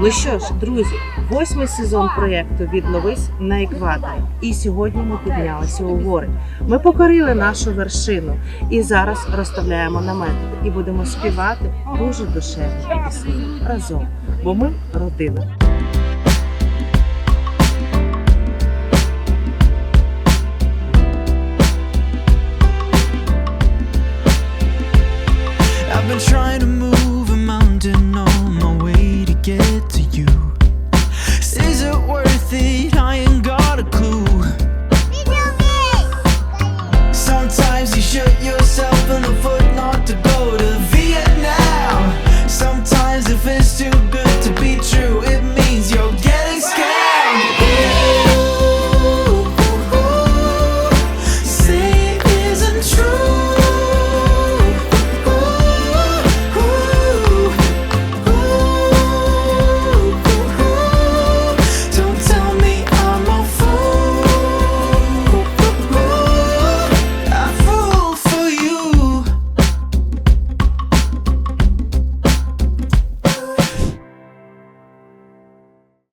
Ну що ж, друзі, восьмий сезон проєкту Відновись на екваторі. І сьогодні ми піднялися у гори. Ми покорили нашу вершину і зараз розставляємо намети і будемо співати дуже душевні пісні разом, бо ми родина. I've been trying to get